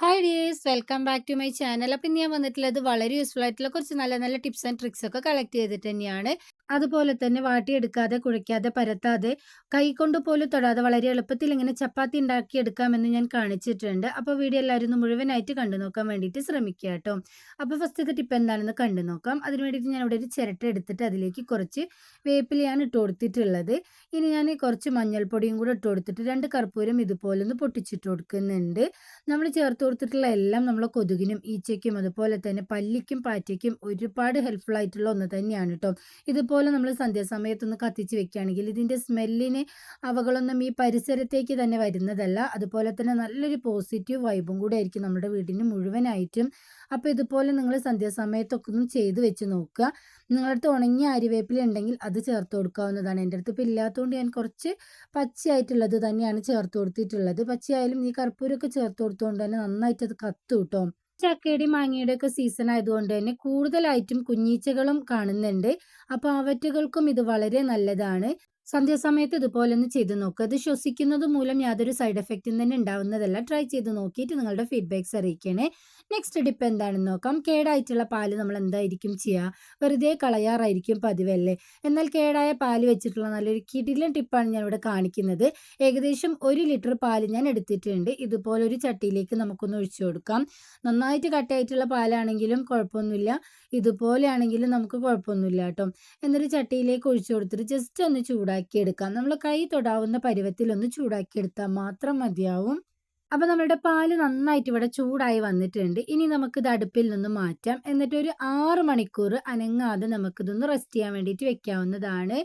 Hi, hi welcome back to my channel. അപ്പം ഞാൻ വന്നിട്ടുള്ളത് വളരെ യൂസ്ഫുൾ ആയിട്ടുള്ള കുറച്ച് നല്ല നല്ല ടിപ്സ് ആൻഡ് ട്രിക്സ് ഒക്കെ കളക്ട് ചെയ്തിട്ട് തന്നെയാണ്. അതുപോലെ തന്നെ വാട്ടിയെടുക്കാതെ കുഴയ്ക്കാതെ പരത്താതെ കൈ കൊണ്ട് പോലും തൊടാതെ വളരെ എളുപ്പത്തിൽ ഇങ്ങനെ ചപ്പാത്തി ഉണ്ടാക്കി എടുക്കാമെന്ന് ഞാൻ കാണിച്ചിട്ടുണ്ട്. അപ്പോൾ വീഡിയോ എല്ലാവരും മുഴുവനായിട്ട് കണ്ടു നോക്കാൻ വേണ്ടിയിട്ട് ശ്രമിക്കുക കേട്ടോ. അപ്പോൾ ഫസ്റ്റത്തെ ടിപ്പ് എന്താണെന്ന് കണ്ടു നോക്കാം. അതിന് വേണ്ടിയിട്ട് ഞാൻ ഇവിടെ ഒരു ചിരട്ട എടുത്തിട്ട് അതിലേക്ക് കുറച്ച് വേപ്പിലയാണ് ഇട്ട് കൊടുത്തിട്ടുള്ളത്. ഇനി ഞാൻ കുറച്ച് മഞ്ഞൾപ്പൊടിയും കൂടെ ഇട്ട് കൊടുത്തിട്ട് രണ്ട് കർപ്പൂരം ഇതുപോലെ ഒന്ന് പൊട്ടിച്ചിട്ട് കൊടുക്കുന്നുണ്ട്. നമ്മൾ ചേർത്ത് കൊടുത്തിട്ടുള്ള എല്ലാം നമ്മൾ കൊതുകിനും ഈച്ചയ്ക്കും അതുപോലെ തന്നെ പല്ലിക്കും പാറ്റയ്ക്കും ഒരുപാട് ഹെൽപ്ഫുൾ ആയിട്ടുള്ള ഒന്ന് തന്നെയാണ് കേട്ടോ ഇതുപോലെ നമ്മൾ സന്ധ്യാസമയത്തൊന്ന് കത്തിച്ച് വെക്കുകയാണെങ്കിൽ ഇതിന്റെ സ്മെല്ലിന് അവകളൊന്നും ഈ പരിസരത്തേക്ക് തന്നെ വരുന്നതല്ല. അതുപോലെ തന്നെ നല്ലൊരു പോസിറ്റീവ് വൈബും കൂടെ ആയിരിക്കും നമ്മുടെ വീടിന് മുഴുവനായിട്ടും. അപ്പോൾ ഇതുപോലെ നിങ്ങൾ സന്ധ്യാസമയത്തൊക്കെ ഒന്ന് ചെയ്ത് വെച്ച് നോക്കുക. നിങ്ങളുടെ അടുത്ത് ഉണങ്ങിയ അരിവേപ്പില ഉണ്ടെങ്കിൽ അത് ചേർത്ത് കൊടുക്കാവുന്നതാണ്. എന്റെ അടുത്ത് ഇപ്പോൾ ഇല്ലാത്തതുകൊണ്ട് ഞാൻ കുറച്ച് പച്ചയായിട്ടുള്ളത് തന്നെയാണ് ചേർത്ത് കൊടുത്തിട്ടുള്ളത്. പച്ചയായാലും ഈ കർപ്പൂരമൊക്കെ ചേർത്ത് കൊടുത്തുകൊണ്ട് തന്നെ നന്നായിട്ട് അത് കത്തു കേട്ടോ ചക്കയുടെയും മാങ്ങയുടെ ഒക്കെ സീസൺ ആയതുകൊണ്ട് തന്നെ കൂടുതലായിട്ടും കുഞ്ഞീച്ചകളും കാണുന്നുണ്ട്. അപ്പോൾ അവറ്റകൾക്കും ഇത് വളരെ നല്ലതാണ്. സന്ധ്യാസമയത്ത് ഇതുപോലെ ഒന്ന് ചെയ്ത് നോക്കുക ഇത് ശ്വസിക്കുന്നത് മൂലം യാതൊരു സൈഡ് എഫക്റ്റും തന്നെ ഉണ്ടാവുന്നതല്ല. ട്രൈ ചെയ്ത് നോക്കിയിട്ട് നിങ്ങളുടെ ഫീഡ്ബാക്ക്സ് അറിയിക്കണേ. നെക്സ്റ്റ് ടിപ്പ് എന്താണെന്ന് നോക്കാം. കേടായിട്ടുള്ള പാൽ നമ്മൾ എന്തായിരിക്കും ചെയ്യുക വെറുതെ കളയാറായിരിക്കും പതിവല്ലേ? എന്നാൽ കേടായ പാൽ വെച്ചിട്ടുള്ള നല്ലൊരു കിടിലൻ ടിപ്പാണ് ഞാൻ ഇവിടെ കാണിക്കുന്നത്. ഏകദേശം ഒരു ലിറ്റർ പാൽ ഞാൻ എടുത്തിട്ടുണ്ട്. ഇതുപോലെ ഒരു ചട്ടിയിലേക്ക് നമുക്കൊന്ന് ഒഴിച്ചു കൊടുക്കാം. നന്നായിട്ട് കട്ടയായിട്ടുള്ള പാലാണെങ്കിലും കുഴപ്പമൊന്നുമില്ല. ഇതുപോലെയാണെങ്കിലും നമുക്ക് കുഴപ്പമൊന്നുമില്ല കേട്ടോ. എന്നൊരു ചട്ടിയിലേക്ക് ഒഴിച്ചു കൊടുത്തിട്ട് ജസ്റ്റ് ഒന്ന് ചൂടാക്കി എടുക്കാം നമ്മൾ കൈ തൊടാവുന്ന പരുവത്തിൽ ഒന്ന് ചൂടാക്കി എടുത്താൽ മാത്രം മതിയാവും. അപ്പോൾ നമ്മുടെ പാൽ നന്നായിട്ട് ഇവിടെ ചൂടായി വന്നിട്ടുണ്ട്. ഇനി നമുക്കിത് അടുപ്പിൽ നിന്ന് മാറ്റാം. എന്നിട്ട് ഒരു ആറ് മണിക്കൂർ അനങ്ങാതെ നമുക്കിതൊന്ന് റെസ്റ്റ് ചെയ്യാൻ വേണ്ടിയിട്ട് വെക്കാവുന്നതാണ്.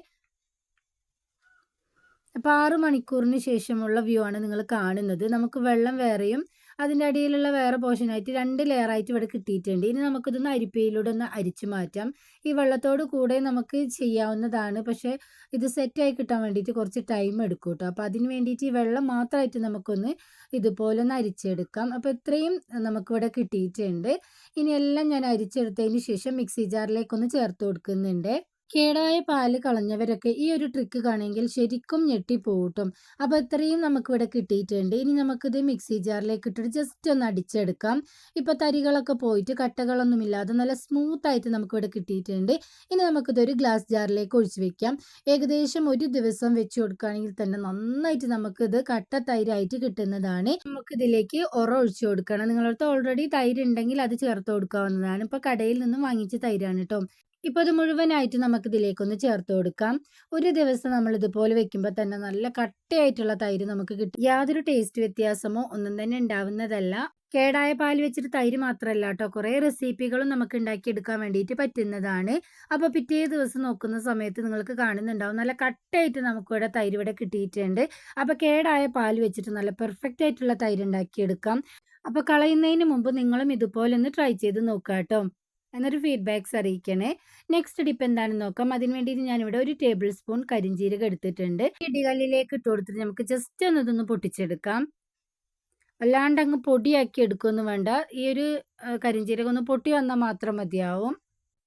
അപ്പോൾ ആറ് മണിക്കൂറിന് ശേഷമുള്ള വ്യൂ ആണ് നിങ്ങൾ കാണുന്നത്. നമുക്ക് വെള്ളം വേറെയും അതിന്റെ അടിയിലുള്ള വേറെ പോർഷനായിട്ട് രണ്ട് ലെയറായിട്ട് ഇവിടെ കിട്ടിയിട്ടുണ്ട്. ഇനി നമുക്കിതൊന്ന് അരിപ്പയിലൂടെ ഒന്ന് അരിച്ചു മാറ്റാം. ഈ വെള്ളത്തോട് കൂടെ നമുക്ക് ചെയ്യാവുന്നതാണ്. പക്ഷേ ഇത് സെറ്റായി കിട്ടാൻ വേണ്ടിയിട്ട് കുറച്ച് ടൈം എടുക്കും കേട്ടോ. അപ്പോൾ അതിന് വേണ്ടിയിട്ട് ഈ വെള്ളം മാത്രമായിട്ട് നമുക്കൊന്ന് ഇതുപോലെ ഒന്ന് അരിച്ചെടുക്കാം. അപ്പോൾ ഇത്രയും നമുക്കിവിടെ കിട്ടിയിട്ടുണ്ട്. ഇനി എല്ലാം ഞാൻ അരിച്ചെടുത്തതിന് ശേഷം മിക്സി ജാറിലേക്കൊന്ന് ചേർത്ത് കൊടുക്കുന്നുണ്ട്. കേടായ പാൽ കളഞ്ഞവരൊക്കെ ഈ ഒരു ട്രിക്ക് കാണുമെങ്കിൽ ശരിക്കും ഞെട്ടിപ്പോട്ടും. അപ്പോൾ ഇത്രയും നമുക്കിവിടെ കിട്ടിയിട്ടുണ്ട്. ഇനി നമുക്കിത് മിക്സി ജാറിലേക്ക് ഇട്ടിട്ട് ജസ്റ്റ് ഒന്ന് അടിച്ചെടുക്കാം. ഇപ്പോൾ തരികളൊക്കെ പോയിട്ട് കട്ടകളൊന്നും ഇല്ലാതെ നല്ല സ്മൂത്ത് ആയിട്ട് നമുക്കിവിടെ കിട്ടിയിട്ടുണ്ട്. ഇനി നമുക്കിതൊരു ഗ്ലാസ് ജാറിലേക്ക് ഒഴിച്ചു വെക്കാം. ഏകദേശം ഒരു ദിവസം വെച്ച് കൊടുക്കുകയാണെങ്കിൽ തന്നെ നന്നായിട്ട് നമുക്കിത് കട്ട തൈരായിട്ട് കിട്ടുന്നതാണ്. നമുക്കിതിലേക്ക് ഉറ ഒഴിച്ചു കൊടുക്കണം. നിങ്ങളടുത്ത് ഓൾറെഡി തൈര് ഉണ്ടെങ്കിൽ അത് ചേർത്ത് കൊടുക്കാവുന്നതാണ്. ഇപ്പോൾ കടയിൽ നിന്നും വാങ്ങിച്ച തൈരാണ് കേട്ടോ ഇപ്പോൾ ഇത് മുഴുവനായിട്ട് നമുക്ക് ഇതിലേക്കൊന്ന് ചേർത്ത് കൊടുക്കാം. ഒരു ദിവസം നമ്മൾ ഇതുപോലെ വെക്കുമ്പോൾ തന്നെ നല്ല കട്ടയായിട്ടുള്ള തൈര് നമുക്ക് കിട്ടും. യാതൊരു ടേസ്റ്റ് വ്യത്യാസമോ ഒന്നും തന്നെ ഉണ്ടാവുന്നതല്ല. കേടായ പാൽ വെച്ചിട്ട് തൈര് മാത്രമല്ല കേട്ടോ കുറേ റെസിപ്പികളും നമുക്ക് ഉണ്ടാക്കിയെടുക്കാൻ വേണ്ടിയിട്ട് പറ്റുന്നതാണ്. അപ്പോൾ പിറ്റേ ദിവസം നോക്കുന്ന സമയത്ത് നിങ്ങൾക്ക് കാണുന്നുണ്ടാവും. നല്ല കട്ടയായിട്ട് നമുക്കിവിടെ തൈര് ഇവിടെ കിട്ടിയിട്ടുണ്ട്. അപ്പോൾ കേടായ പാൽ വെച്ചിട്ട് നല്ല പെർഫെക്റ്റ് ആയിട്ടുള്ള തൈര് ഉണ്ടാക്കിയെടുക്കാം. അപ്പോൾ കളയുന്നതിന് മുമ്പ് നിങ്ങളും ഇതുപോലെ ഒന്ന് ട്രൈ ചെയ്ത് നോക്കാം കേട്ടോ എന്നൊരു ഫീഡ്ബാക്ക്സ് അറിയിക്കണേ. നെക്സ്റ്റ് ഡിപ്പ് എന്താണെന്ന് നോക്കാം. അതിന് വേണ്ടിയിട്ട് ഞാനിവിടെ ഒരു ടേബിൾ സ്പൂൺ കരിഞ്ചീരക എടുത്തിട്ടുണ്ട്. ഇടികല്ലിലേക്ക് ഇട്ട് കൊടുത്തിട്ട് നമുക്ക് ജസ്റ്റ് ഒന്ന് ഇതൊന്ന് പൊട്ടിച്ചെടുക്കാം. അല്ലാണ്ട് അങ്ങ് പൊടിയാക്കി എടുക്കുമെന്ന് വേണ്ട. ഈ ഒരു കരിഞ്ചീരകം ഒന്ന് പൊട്ടി വന്നാൽ മാത്രം മതിയാവും.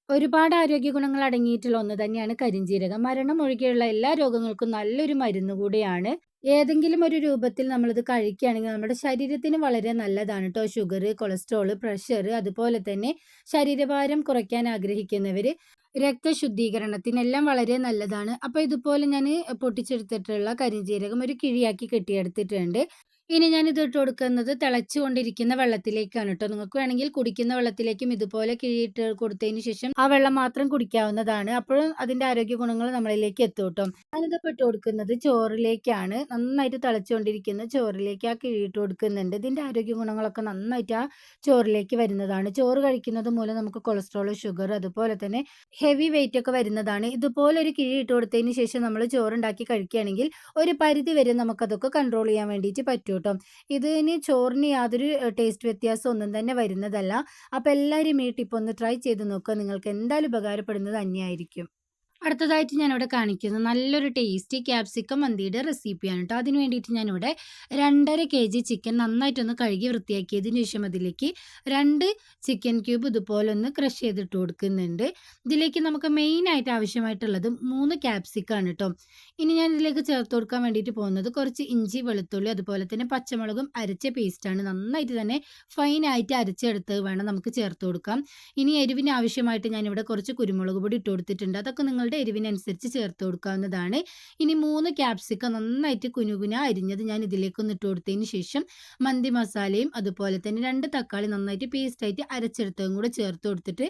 ഒരുപാട് ആരോഗ്യ ഗുണങ്ങൾ അടങ്ങിയിട്ടുള്ള ഒന്ന് തന്നെയാണ് കരിഞ്ചീരകം. മരണം ഒഴികെയുള്ള എല്ലാ രോഗങ്ങൾക്കും നല്ലൊരു മരുന്ന് കൂടിയാണ്. ഏതെങ്കിലും ഒരു രൂപത്തിൽ നമ്മളിത് കഴിക്കുകയാണെങ്കിൽ നമ്മുടെ ശരീരത്തിന് വളരെ നല്ലതാണ് കേട്ടോ ഷുഗർ കൊളസ്ട്രോൾ പ്രഷർ അതുപോലെ തന്നെ ശരീരഭാരം കുറയ്ക്കാൻ ആഗ്രഹിക്കുന്നവർ രക്തശുദ്ധീകരണത്തിനെല്ലാം വളരെ നല്ലതാണ്. അപ്പോൾ ഇതുപോലെ ഞാൻ പൊട്ടിച്ചെടുത്തിട്ടുള്ള കരിഞ്ചീരകം ഒരു കിഴിയാക്കി കെട്ടിയെടുത്തിട്ടുണ്ട്. ഇനി ഞാൻ ഇത് ഇട്ട് കൊടുക്കുന്നത് തിളച്ചുകൊണ്ടിരിക്കുന്ന വെള്ളത്തിലേക്കാണ് കേട്ടോ നിങ്ങൾക്ക് വേണമെങ്കിൽ കുടിക്കുന്ന വെള്ളത്തിലേക്കും ഇതുപോലെ കിഴിയിട്ട് കൊടുത്തതിന് ശേഷം ആ വെള്ളം മാത്രം കുടിക്കാവുന്നതാണ്. അപ്പോഴും അതിന്റെ ആരോഗ്യ ഗുണങ്ങൾ നമ്മളിലേക്ക് എത്തും കേട്ടോ ഞാനിത് ഇട്ട് കൊടുക്കുന്നത് ചോറിലേക്കാണ്. നന്നായിട്ട് തിളച്ചുകൊണ്ടിരിക്കുന്ന ചോറിലേക്ക് ആ കിഴിയിട്ട് കൊടുക്കുന്നുണ്ട്. ഇതിന്റെ ആരോഗ്യ ഗുണങ്ങളൊക്കെ നന്നായിട്ട് ആ ചോറിലേക്ക് വരുന്നതാണ്. ചോറ് കഴിക്കുന്നത് മൂലം നമുക്ക് കൊളസ്ട്രോൾ ഷുഗർ അതുപോലെ തന്നെ ഹെവി വെയിറ്റ് ഒക്കെ വരുന്നതാണ്. ഇതുപോലെ ഒരു കിഴി ഇട്ട് കൊടുത്തതിന് ശേഷം നമ്മൾ ചോറുണ്ടാക്കി കഴിക്കുകയാണെങ്കിൽ ഒരു പരിധി വരെ നമുക്കതൊക്കെ കൺട്രോൾ ചെയ്യാൻ വേണ്ടിയിട്ട് പറ്റും കേട്ടോ ഇതിന് ചോറിന് യാതൊരു ടേസ്റ്റ് വ്യത്യാസം ഒന്നും തന്നെ വരുന്നതല്ല. അപ്പോൾ എല്ലാവരും ഈ ടിപ്പ് ഒന്ന് ട്രൈ ചെയ്ത് നോക്കുക നിങ്ങൾക്ക് എന്തായാലും ഉപകാരപ്പെടുന്നത് തന്നെയായിരിക്കും അടുത്തതായിട്ട് ഞാനിവിടെ കാണിക്കുന്നത് നല്ലൊരു ടേസ്റ്റി ക്യാപ്സിക്കം മന്തിയുടെ റെസിപ്പിയാണ് കേട്ടോ അതിന് വേണ്ടിയിട്ട് ഞാനിവിടെ രണ്ടര കെ ജി ചിക്കൻ നന്നായിട്ടൊന്ന് കഴുകി വൃത്തിയാക്കിയതിന് ശേഷം അതിലേക്ക് രണ്ട് ചിക്കൻ ക്യൂബ് ഇതുപോലെ ഒന്ന് ക്രഷ് ചെയ്തിട്ട് കൊടുക്കുന്നുണ്ട്. ഇതിലേക്ക് നമുക്ക് മെയിൻ ആയിട്ട് ആവശ്യമായിട്ടുള്ളത് മൂന്ന് ക്യാപ്സിക്കാണ് കേട്ടോ ഇനി ഞാൻ ഇതിലേക്ക് ചേർത്ത് കൊടുക്കാൻ വേണ്ടിയിട്ട് പോകുന്നത് കുറച്ച് ഇഞ്ചി വെളുത്തുള്ളി അതുപോലെ തന്നെ പച്ചമുളകും അരച്ച പേസ്റ്റാണ് നന്നായിട്ട് തന്നെ ഫൈനായിട്ട് അരച്ചെടുത്ത് വേണം നമുക്ക് ചേർത്ത് കൊടുക്കാം. ഇനി എരിവിന് ആവശ്യമായിട്ട് ഞാനിവിടെ കുറച്ച് കുരുമുളക് പൊടി ഇട്ട് കൊടുത്തിട്ടുണ്ട്. അതൊക്കെ നിങ്ങളുടെ എരിവിനനുസരിച്ച് ചേർത്ത് കൊടുക്കാവുന്നതാണ്. ഇനി മൂന്ന് ക്യാപ്സിക്കം നന്നായിട്ട് കുനുകുന അരിഞ്ഞത് ഞാൻ ഇതിലേക്കൊന്ന് ഇട്ട് കൊടുത്തതിന് ശേഷം മന്തി മസാലയും അതുപോലെ തന്നെ രണ്ട് തക്കാളി നന്നായിട്ട് പേസ്റ്റായിട്ട് അരച്ചെടുത്തതും കൂടെ ചേർത്ത് കൊടുത്തിട്ട്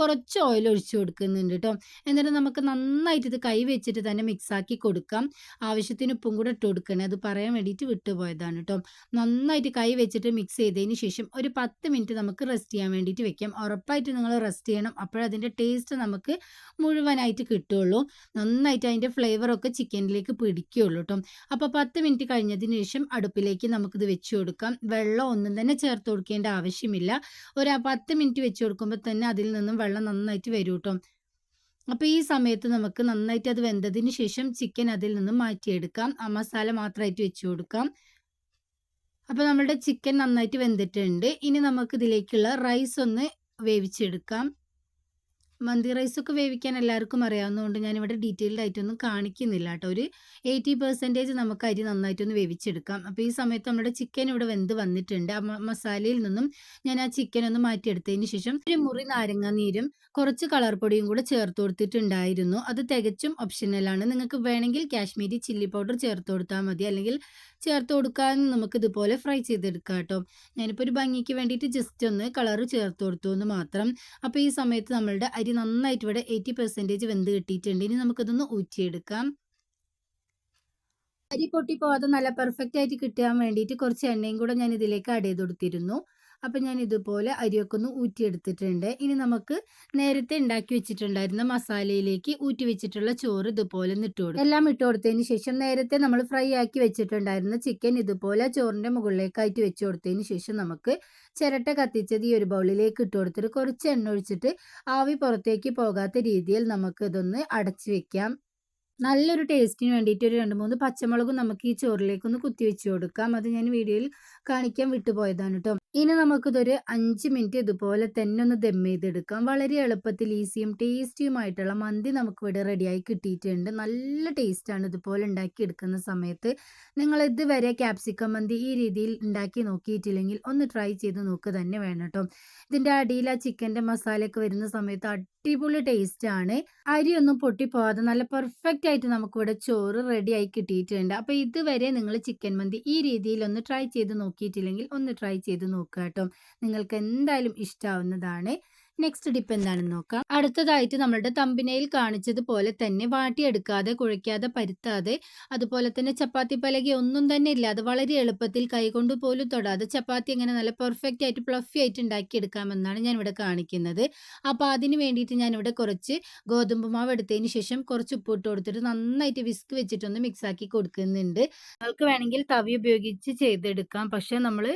കുറച്ച് ഓയിൽ ഒഴിച്ചു കൊടുക്കുന്നുണ്ട് കേട്ടോ എന്നിട്ട് നമുക്ക് നന്നായിട്ട് ഇത് കൈ വെച്ചിട്ട് തന്നെ മിക്സാക്കി കൊടുക്കാം. ആവശ്യത്തിന് ഉപ്പും കൂടെ ഇട്ട് കൊടുക്കണേ. അത് പറയാൻ വേണ്ടിയിട്ട് വിട്ടുപോയതാണ് കേട്ടോ നന്നായിട്ട് കൈ വെച്ചിട്ട് മിക്സ് ചെയ്തതിന് ശേഷം ഒരു പത്ത് മിനിറ്റ് നമുക്ക് റെസ്റ്റ് ചെയ്യാൻ വേണ്ടിയിട്ട് വെക്കാം. ഉറപ്പായിട്ട് നിങ്ങൾ റെസ്റ്റ് ചെയ്യണം. അപ്പോഴതിന്റെ ടേസ്റ്റ് നമുക്ക് മുഴുവനായിട്ട് കിട്ടുള്ളൂ നന്നായിട്ട് അതിന്റെ ഫ്ലേവറൊക്കെ ചിക്കനിലേക്ക് പിടിക്കുകയുള്ളൂ കേട്ടോ അപ്പോൾ പത്ത് മിനിറ്റ് കഴിഞ്ഞതിന് ശേഷം അടുപ്പിലേക്ക് നമുക്കിത് വെച്ച് കൊടുക്കാം. വെള്ളം ഒന്നും തന്നെ ചേർത്ത് കൊടുക്കേണ്ട ആവശ്യമില്ല. ഒരു പത്ത് മിനിറ്റ് വെച്ച് കൊടുക്കുമ്പോൾ തന്നെ അതിൽ നിന്നും വെള്ളം നന്നായിട്ട് വരും കേട്ടോ അപ്പോൾ ഈ സമയത്ത് നമുക്ക് നന്നായിട്ട് അത് വെന്തതിന് ശേഷം ചിക്കൻ അതിൽ നിന്നും മാറ്റിയെടുക്കാം. ആ മസാല മാത്രമായിട്ട് വെച്ച് കൊടുക്കാം. അപ്പോൾ നമ്മളുടെ ചിക്കൻ നന്നായിട്ട് വെന്തിട്ടുണ്ട്. ഇനി നമുക്ക് ഇതിലേക്കുള്ള റൈസ് ഒന്ന് വേവിച്ചെടുക്കാം. മന്തി റൈസൊക്കെ വേവിക്കാൻ എല്ലാവർക്കും അറിയാവുന്നതുകൊണ്ട് ഞാനിവിടെ ഡീറ്റെയിൽഡ് ആയിട്ടൊന്നും കാണിക്കുന്നില്ല കേട്ടോ. ഒരു എയ്റ്റി പെർസെന്റേജ് നമുക്ക് അരി നന്നായിട്ടൊന്ന് വേവിച്ചെടുക്കാം. അപ്പോൾ ഈ സമയത്ത് നമ്മുടെ ചിക്കൻ ഇവിടെ വെന്ത് വന്നിട്ടുണ്ട്. ആ മസാലയിൽ നിന്നും ഞാൻ ആ ചിക്കൻ ഒന്ന് മാറ്റിയെടുത്തതിന് ശേഷം ഒരു മുറി നാരങ്ങ നീരും കുറച്ച് കളർ പൊടിയും കൂടെ ചേർത്ത് കൊടുത്തിട്ടുണ്ടായിരുന്നു. അത് തികച്ചും ഓപ്ഷനലാണ് നിങ്ങൾക്ക് വേണമെങ്കിൽ കാശ്മീരി ചില്ലി പൗഡർ ചേർത്ത് കൊടുത്താൽ മതി. അല്ലെങ്കിൽ ചേർത്ത് കൊടുക്കാൻ നമുക്ക് ഇതുപോലെ ഫ്രൈ ചെയ്തെടുക്കാം കേട്ടോ. ഞാനിപ്പോൾ ഒരു ഭംഗിക്ക് വേണ്ടിയിട്ട് ജസ്റ്റ് ഒന്ന് കളറ് ചേർത്ത് കൊടുത്തു എന്ന് മാത്രം. അപ്പോൾ ഈ സമയത്ത് നമ്മളുടെ അരി നന്നായിട്ട് ഇവിടെ എയ്റ്റി പെർസെന്റേജ് വെന്ത് കിട്ടിയിട്ടുണ്ട്. ഇനി നമുക്കിതൊന്ന് ഊറ്റിയെടുക്കാം. അരി പൊട്ടി പോകാതെ നല്ല പെർഫെക്റ്റ് ആയിട്ട് കിട്ടാൻ വേണ്ടിയിട്ട് കുറച്ച് എണ്ണയും കൂടെ ഞാൻ ഇതിലേക്ക് ആഡ് ചെയ്ത് കൊടുത്തിരുന്നു. അപ്പം ഞാൻ ഇതുപോലെ അരിയൊക്കെ ഒന്ന് ഊറ്റിയെടുത്തിട്ടുണ്ട്. ഇനി നമുക്ക് നേരത്തെ ഉണ്ടാക്കി വെച്ചിട്ടുണ്ടായിരുന്ന മസാലയിലേക്ക് ഊറ്റി വെച്ചിട്ടുള്ള ചോറ് ഇതുപോലെ ഒന്ന് ഇട്ട് കൊടുക്കും. എല്ലാം ഇട്ട് കൊടുത്തതിന് ശേഷം നേരത്തെ നമ്മൾ ഫ്രൈ ആക്കി വെച്ചിട്ടുണ്ടായിരുന്ന ചിക്കൻ ഇതുപോലെ ചോറിന്റെ മുകളിലേക്കായിട്ട് വെച്ച് കൊടുത്തതിന് ശേഷം നമുക്ക് ചിരട്ട കത്തിച്ചത് ഈ ഒരു ബൗളിലേക്ക് ഇട്ട് കൊടുത്തിട്ട് കുറച്ച് എണ്ണ ഒഴിച്ചിട്ട് ആവി പുറത്തേക്ക് പോകാത്ത രീതിയിൽ നമുക്ക് ഇതൊന്ന് അടച്ചു വെക്കാം. നല്ലൊരു ടേസ്റ്റിന് വേണ്ടിയിട്ട് ഒരു രണ്ട് മൂന്ന് പച്ചമുളകും നമുക്ക് ഈ ചോറിലേക്കൊന്ന് കുത്തി വെച്ച് കൊടുക്കാം. അത് ഞാൻ വീഡിയോയിൽ കാണിക്കാൻ വിട്ടുപോയതാണ് കേട്ടോ ഇനി നമുക്കിതൊരു അഞ്ച് മിനിറ്റ് ഇതുപോലെ തന്നെ ഒന്ന് ദം ചെയ്തെടുക്കാം. വളരെ എളുപ്പത്തിൽ ഈസിയും ടേസ്റ്റിയുമായിട്ടുള്ള മന്തി നമുക്ക് ഇവിടെ റെഡിയായി കിട്ടിയിട്ടുണ്ട്. നല്ല ടേസ്റ്റാണ് ഇതുപോലെ ഉണ്ടാക്കി എടുക്കുന്ന സമയത്ത്. നിങ്ങൾ ഇതുവരെ ക്യാപ്സിക്കം മന്തി ഈ രീതിയിൽ ഉണ്ടാക്കി നോക്കിയിട്ടില്ലെങ്കിൽ ഒന്ന് ട്രൈ ചെയ്ത് നോക്കുക തന്നെ വേണം കേട്ടോ. ഇതിന്റെ അടിയിൽ ആ ചിക്കന്റെ മസാലയൊക്കെ വരുന്ന സമയത്ത് അടിപൊളി ടേസ്റ്റ് ആണ്. അരിയൊന്നും പൊട്ടിപ്പോവാതെ നല്ല പെർഫെക്റ്റ് ആയിട്ട് നമുക്കിവിടെ ചോറ് റെഡി ആയി കിട്ടിയിട്ടുണ്ട്. അപ്പോൾ ഇതുവരെ നിങ്ങൾ ചിക്കൻ മന്തി ഈ രീതിയിൽ ഒന്ന് ട്രൈ ചെയ്ത് നോക്കിയിട്ടില്ലെങ്കിൽ ഒന്ന് ട്രൈ ചെയ്ത് നോക്കുക കേട്ടോ. നിങ്ങൾക്ക് എന്തായാലും ഇഷ്ടാവുന്നതാണ്. നെക്സ്റ്റ് ഡിപ്പ് എന്താണെന്ന് നോക്കാം. അടുത്തതായിട്ട് നമ്മളുടെ തമ്പിനയിൽ കാണിച്ചതുപോലെ തന്നെ വാട്ടിയെടുക്കാതെ കുഴയ്ക്കാതെ പരുത്താതെ അതുപോലെ തന്നെ ചപ്പാത്തി പലക ഒന്നും തന്നെ ഇല്ലാതെ വളരെ എളുപ്പത്തിൽ കൈകൊണ്ട് പോലും തൊടാതെ ചപ്പാത്തി എങ്ങനെ നല്ല പെർഫെക്റ്റ് ആയിട്ട് പ്ലഫി ആയിട്ട് ഉണ്ടാക്കിയെടുക്കാമെന്നാണ് ഞാൻ ഇവിടെ കാണിക്കുന്നത്. അപ്പോൾ അതിന് വേണ്ടിയിട്ട് ഞാൻ ഇവിടെ കുറച്ച് ഗോതമ്പ് മാവ് എടുത്തതിന് ശേഷം കുറച്ച് ഉപ്പിട്ട് കൊടുത്തിട്ട് നന്നായിട്ട് വിസ്ക് വെച്ചിട്ടൊന്ന് മിക്സ് ആക്കി കൊടുക്കുന്നുണ്ട്. നിങ്ങൾക്ക് വേണമെങ്കിൽ തവി ഉപയോഗിച്ച് ചെയ്തെടുക്കാം. പക്ഷേ നമ്മൾ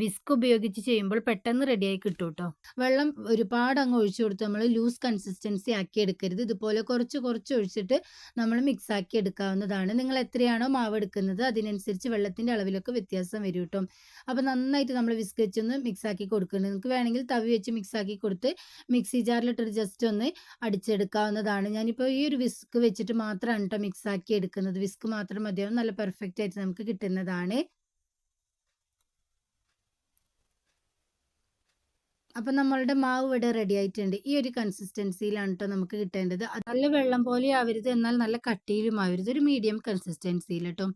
വിസ്ക് ഉപയോഗിച്ച് ചെയ്യുമ്പോൾ പെട്ടെന്ന് റെഡിയായി കിട്ടും കേട്ടോ വെള്ളം ഒരുപാട് അങ്ങ് ഒഴിച്ചു കൊടുത്ത് നമ്മൾ ലൂസ് കൺസിസ്റ്റൻസി ആക്കി എടുക്കരുത്. ഇതുപോലെ കുറച്ച് കുറച്ച് ഒഴിച്ചിട്ട് നമ്മൾ മിക്സ് ആക്കി എടുക്കാവുന്നതാണ്. നിങ്ങൾ എത്രയാണോ മാവ് എടുക്കുന്നത് അതിനനുസരിച്ച് വെള്ളത്തിന്റെ അളവിലൊക്കെ വ്യത്യാസം വരും കേട്ടോ. അപ്പോൾ നന്നായിട്ട് നമ്മൾ വിസ്ക് വെച്ചൊന്ന് മിക്സ് ആക്കി കൊടുക്കുന്നത് നിങ്ങൾക്ക് വേണമെങ്കിൽ തവി വെച്ച് മിക്സ് ആക്കി കൊടുത്ത് മിക്സി ജാറിലിട്ടൊരു ജസ്റ്റ് ഒന്ന് അടിച്ചെടുക്കാവുന്നതാണ്. ഞാനിപ്പോൾ ഈ ഒരു വിസ്ക് വെച്ചിട്ട് മാത്രമാണ് കേട്ടോ മിക്സ് ആക്കി എടുക്കുന്നത്. വിസ്ക് മാത്രം മതിയാവും. നല്ല പെർഫെക്റ്റ് ആയിട്ട് നമുക്ക് കിട്ടുന്നതാണ്. അപ്പം നമ്മളുടെ മാവ് ഇവിടെ റെഡി ആയിട്ടുണ്ട്. ഈ ഒരു കൺസിസ്റ്റൻസിയിലാണ് കേട്ടോ നമുക്ക് കിട്ടേണ്ടത്. നല്ല വെള്ളം പോലെ ആവരുത്. എന്നാൽ നല്ല കട്ടിയിലും ആവരുത്. ഒരു മീഡിയം കൺസിസ്റ്റൻസിയിൽ കേട്ടോ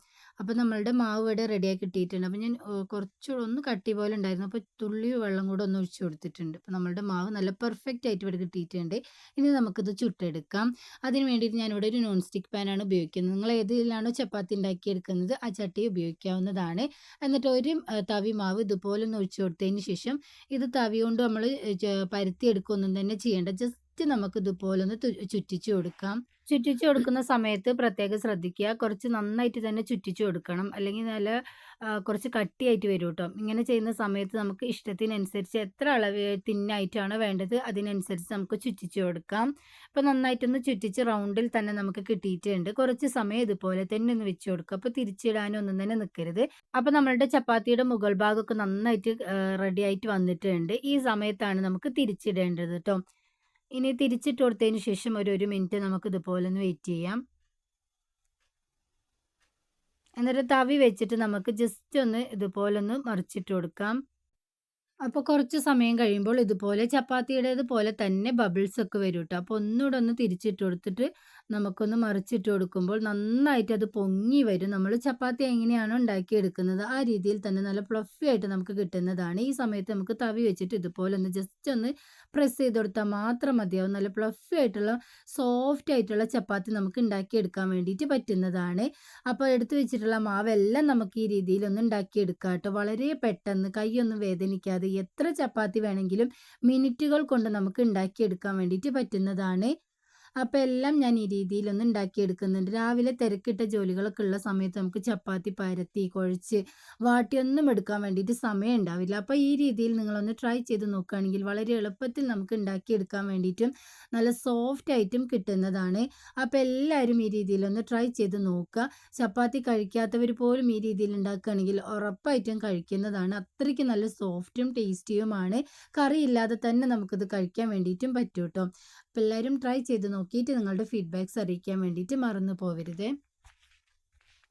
അപ്പോൾ നമ്മളുടെ മാവ് ഇവിടെ റെഡിയാക്കി കിട്ടിയിട്ടുണ്ട്. അപ്പോൾ ഞാൻ കുറച്ചുകൂടെ ഒന്ന് കട്ടി പോലെ ഉണ്ടായിരുന്നു. അപ്പോൾ തുള്ളി വെള്ളം കൂടെ ഒന്ന് ഒഴിച്ചു കൊടുത്തിട്ടുണ്ട്. അപ്പോൾ നമ്മളുടെ മാവ് നല്ല പെർഫെക്റ്റ് ആയിട്ട് ഇവിടെ കിട്ടിയിട്ടുണ്ട്. ഇനി നമുക്കിത് ചുട്ടെടുക്കാം. അതിന് വേണ്ടിയിട്ട് ഞാനിവിടെ ഒരു നോൺ സ്റ്റിക്ക് പാനാണ് ഉപയോഗിക്കുന്നത്. നിങ്ങൾ ഏതിലാണോ ചപ്പാത്തി ഉണ്ടാക്കിയെടുക്കുന്നത് ആ ചട്ടി ഉപയോഗിക്കാവുന്നതാണ്. എന്നിട്ട് ഒരു തവി മാവ് ഇതുപോലെ ഒന്ന് ഒഴിച്ചു കൊടുത്തതിന് ശേഷം ഇത് തവി കൊണ്ട് നമ്മൾ പരുത്തി എടുക്കുകയൊന്നും തന്നെ ചെയ്യേണ്ട. ജസ്റ്റ് നമുക്ക് ഇതുപോലെ ഒന്ന് ചുറ്റിച്ചു കൊടുക്കാം. ചുറ്റിച്ചു കൊടുക്കുന്ന സമയത്ത് പ്രത്യേകം ശ്രദ്ധിക്കുക. കുറച്ച് നന്നായിട്ട് തന്നെ ചുറ്റിച്ചു കൊടുക്കണം. അല്ലെങ്കിൽ നല്ല കുറച്ച് കട്ടിയായിട്ട് വരും കേട്ടോ ഇങ്ങനെ ചെയ്യുന്ന സമയത്ത് നമുക്ക് ഇഷ്ടത്തിനനുസരിച്ച് എത്ര അളവ് തിന്നായിട്ടാണ് വേണ്ടത് അതിനനുസരിച്ച് നമുക്ക് ചുറ്റിച്ചു കൊടുക്കാം. അപ്പോൾ നന്നായിട്ടൊന്ന് ചുറ്റിച്ച് റൗണ്ടിൽ തന്നെ നമുക്ക് കിട്ടിയിട്ടുണ്ട്. കുറച്ച് സമയം ഇതുപോലെ തന്നെ ഒന്ന് വെച്ച് കൊടുക്കുക. അപ്പോൾ തിരിച്ചിടാനൊന്നും തന്നെ നിൽക്കരുത്. അപ്പോൾ നമ്മളുടെ ചപ്പാത്തിയുടെ മുകൾ ഭാഗമൊക്കെ നന്നായിട്ട് റെഡി ആയിട്ട് വന്നിട്ടുണ്ട്. ഈ സമയത്താണ് നമുക്ക് തിരിച്ചിടേണ്ടത് കേട്ടോ ഇനി തിരിച്ചിട്ട് കൊടുത്തതിന് ശേഷം ഒരു ഒരു മിനിറ്റ് നമുക്ക് ഇതുപോലെ ഒന്ന് വെയിറ്റ് ചെയ്യാം. എന്നിട്ട് തവി വെച്ചിട്ട് നമുക്ക് ജസ്റ്റ് ഒന്ന് ഇതുപോലെ ഒന്ന് മറിച്ചിട്ട് കൊടുക്കാം. അപ്പോൾ കുറച്ച് സമയം കഴിയുമ്പോൾ ഇതുപോലെ ചപ്പാത്തിയുടേത് പോലെ തന്നെ ബബിൾസ് ഒക്കെ വരും കേട്ടോ അപ്പോൾ ഒന്നുകൂടെ ഒന്ന് തിരിച്ചിട്ട് കൊടുത്തിട്ട് നമുക്കൊന്ന് മറിച്ചിട്ട് കൊടുക്കുമ്പോൾ നന്നായിട്ട് അത് പൊങ്ങി വരും. നമ്മൾ ചപ്പാത്തി എങ്ങനെയാണോ ഉണ്ടാക്കിയെടുക്കുന്നത് ആ രീതിയിൽ തന്നെ നല്ല ഫ്ലഫി ആയിട്ട് നമുക്ക് കിട്ടുന്നതാണ്. ഈ സമയത്ത് നമുക്ക് തവി വെച്ചിട്ട് ഇതുപോലെ ഒന്ന് ജസ്റ്റ് ഒന്ന് പ്രസ് ചെയ്ത് കൊടുത്താൽ മാത്രം മതിയാവും. നല്ല ഫ്ലഫി ആയിട്ടുള്ള സോഫ്റ്റ് ആയിട്ടുള്ള ചപ്പാത്തി നമുക്ക് ഉണ്ടാക്കിയെടുക്കാൻ വേണ്ടിയിട്ട് പറ്റുന്നതാണ്. അപ്പോൾ എടുത്തു വെച്ചിട്ടുള്ള മാവെല്ലാം നമുക്ക് ഈ രീതിയിൽ ഒന്ന് ഉണ്ടാക്കിയെടുക്കാം കേട്ടോ വളരെ പെട്ടെന്ന് കൈയൊന്നും വേദനിക്കാതെ എത്ര ചപ്പാത്തി വേണമെങ്കിലും മിനിറ്റുകൾ കൊണ്ട് നമുക്ക് ഉണ്ടാക്കിയെടുക്കാൻ വേണ്ടിയിട്ട് പറ്റുന്നതാണ്. അപ്പോൾ എല്ലാം ഞാൻ ഈ രീതിയിലൊന്ന് ഉണ്ടാക്കിയെടുക്കുന്നുണ്ട്. രാവിലെ തിരക്കിട്ട ജോലികളൊക്കെ ഉള്ള സമയത്ത് നമുക്ക് ചപ്പാത്തി പരത്തി കുഴച്ച് വാട്ടിയൊന്നും എടുക്കാൻ വേണ്ടിയിട്ട് സമയം ഉണ്ടാവില്ല. അപ്പോൾ ഈ രീതിയിൽ നിങ്ങളൊന്ന് ട്രൈ ചെയ്ത് നോക്കുകയാണെങ്കിൽ വളരെ എളുപ്പത്തിൽ നമുക്ക് ഉണ്ടാക്കിയെടുക്കാൻ വേണ്ടിയിട്ടും നല്ല സോഫ്റ്റ് ആയിട്ടും കിട്ടുന്നതാണ്. അപ്പോൾ എല്ലാവരും ഈ രീതിയിലൊന്ന് ട്രൈ ചെയ്ത് നോക്കുക. ചപ്പാത്തി കഴിക്കാത്തവർ പോലും ഈ രീതിയിൽ ഉണ്ടാക്കുകയാണെങ്കിൽ ഉറപ്പായിട്ടും കഴിക്കുന്നതാണ്. അത്രയ്ക്ക് നല്ല സോഫ്റ്റും ടേസ്റ്റിയുമാണ് കറിയില്ലാതെ തന്നെ നമുക്കിത് കഴിക്കാൻ വേണ്ടിയിട്ടും പറ്റും കേട്ടോ. അപ്പോൾ എല്ലാവരും ട്രൈ ചെയ്ത് നോക്കിയിട്ട് നിങ്ങളുടെ ഫീഡ്ബാക്ക്സ് അറിയിക്കാൻ വേണ്ടിയിട്ട് മറന്നു പോകരുത്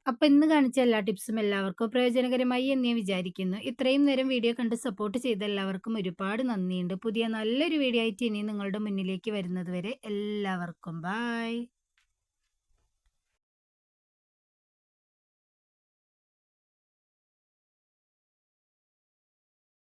അപ്പോൾ ഇന്ന് കാണിച്ച എല്ലാ ടിപ്സും എല്ലാവർക്കും പ്രയോജനകരമായി എന്ന് ഞാൻ വിചാരിക്കുന്നു. ഇത്രയും നേരം വീഡിയോ കണ്ട് സപ്പോർട്ട് ചെയ്ത എല്ലാവർക്കും ഒരുപാട് നന്ദിയുണ്ട്. പുതിയ നല്ലൊരു വീഡിയോ ആയിട്ട് ഇനി നിങ്ങളുടെ മുന്നിലേക്ക് വരുന്നത് വരെ എല്ലാവർക്കും ബായ്